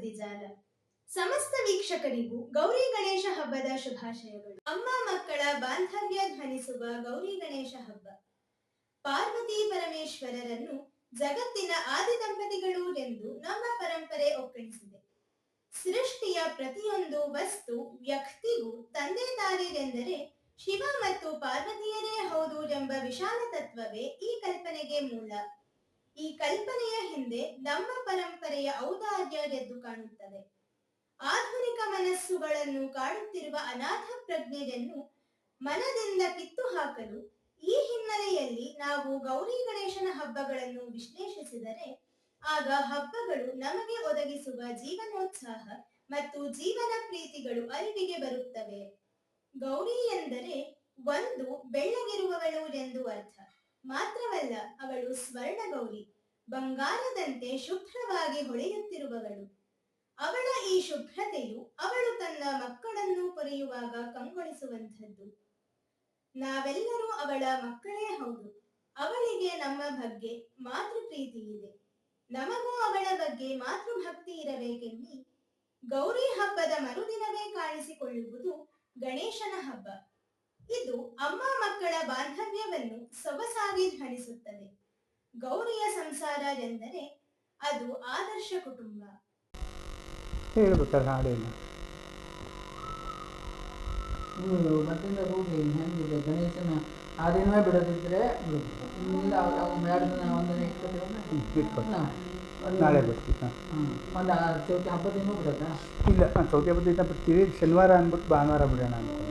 ಸುದ್ದಿಜಾಲ ಸಮಸ್ತ ವೀಕ್ಷಕರಿಗೂ ಗೌರಿ ಗಣೇಶ ಹಬ್ಬದ ಶುಭಾಶಯಗಳು. ಅಮ್ಮ ಮಕ್ಕಳ ಬಾಂಧವ್ಯ ಧ್ವನಿಸುವ ಗೌರಿ ಗಣೇಶ ಹಬ್ಬ. ಪಾರ್ವತಿ ಪರಮೇಶ್ವರರನ್ನು ಜಗತ್ತಿನ ಆದಿ ದಂಪತಿಗಳು ಎಂದು ನಮ್ಮ ಪರಂಪರೆ ಒಕ್ಕಣಿಸಿದೆ. ಸೃಷ್ಟಿಯ ಪ್ರತಿಯೊಂದು ವಸ್ತು ವ್ಯಕ್ತಿಗೂ ತಂದೆ ತಾಯಿರೆಂದರೆ ಶಿವ ಮತ್ತು ಪಾರ್ವತಿಯರೇ ಹೌದು ಎಂಬ ವಿಶಾಲ ತತ್ವವೇ ಈ ಕಲ್ಪನೆಗೆ ಮೂಲ. ಈ ಕಲ್ಪನೆಯ ಹಿಂದೆ ನಮ್ಮ ಪರಂಪರೆಯ ಔದಾರ್ಯ ಎದ್ದು ಕಾಣುತ್ತದೆ. ಆಧುನಿಕ ಮನಸ್ಸುಗಳನ್ನು ಕಾಡುತ್ತಿರುವ ಅನಾಥ ಪ್ರಜ್ಞೆಯನ್ನು ಮನದಿಂದ ಕಿತ್ತು ಹಾಕಲು ಈ ಹಿನ್ನೆಲೆಯಲ್ಲಿ ನಾವು ಗೌರಿ ಗಣೇಶನ ಹಬ್ಬಗಳನ್ನು ವಿಶ್ಲೇಷಿಸಿದರೆ ಆಗ ಹಬ್ಬಗಳು ನಮಗೆ ಒದಗಿಸುವ ಜೀವನೋತ್ಸಾಹ ಮತ್ತು ಜೀವನ ಪ್ರೀತಿಗಳು ಅರಿವಿಗೆ ಬರುತ್ತವೆ. ಗೌರಿ ಎಂದರೆ ಒಂದು ಬೆಳ್ಳಗಿರುವವಳು ಎಂದು ಅರ್ಥ. ಮಾತ್ರವಲ್ಲ, ಅವಳು ಸ್ವರ್ಣ ಗೌರಿ ಬಂಗಾರದಂತೆ ಶುಭ್ರವಾಗಿ ಹೊಳೆಯುತ್ತಿರುವವಳು. ಅವಳ ಈ ಶುಭ್ರತೆಯು ಅವಳು ತನ್ನ ಮಕ್ಕಳನ್ನು ಪೊರೆಯುವಾಗ ಕಂಗೊಳಿಸುವಂಥದ್ದು. ನಾವೆಲ್ಲರೂ ಅವಳ ಮಕ್ಕಳೇ ಹೌದು. ಅವಳಿಗೆ ನಮ್ಮ ಬಗ್ಗೆ ಮಾತೃ ಪ್ರೀತಿ ಇದೆ. ನಮಗೂ ಅವಳ ಬಗ್ಗೆ ಮಾತೃಭಕ್ತಿ ಇರಬೇಕೆನ್ನಿ. ಗೌರಿ ಹಬ್ಬದ ಮರುದಿನವೇ ಕಾಣಿಸಿಕೊಳ್ಳುವುದು ಗಣೇಶನ ಹಬ್ಬ. ಇದು ಅಮ್ಮ ಮಕ್ಕಳ ಬಾಂಧವ್ಯವನ್ನು ಸೊಗಸಾಗಿ ಧ್ವನಿಸುತ್ತದೆ. ಗೌರಿಯ ಸಂಸಾರ ಎಂದರೆ ಅದು ಆದರ್ಶ ಕುಟುಂಬ. ಹೇಳ್ಬೇಕಲ್ಲ ಮೂರು ಇದು ಮತ್ತಿಂದ ಹೋಗಿ ಹೆಂಗಿದೆ ಗಣೇಶನ ಆ ದಿನವೇ ಬಿಡೋದಿದ್ರೆ ಎರಡು ದಿನ? ಇಟ್ಕೊತೀವಲ್ಲ. ನಾಳೆ ಬರ್ತೀವಿ ಒಂದು ಚೌತಿ ಹಬ್ಬದಿಂದ ದಿನ ಬಿಡೋದಾ? ಇಲ್ಲ ಚೌತಿ ಹಬ್ಬದ ದಿನ ಬರ್ತೀವಿ. ಶನಿವಾರ ಅಂದ್ಬಿಟ್ಟು ಭಾನುವಾರ ಬಿಡೋಣ ಅನ್ಕೊಂಡು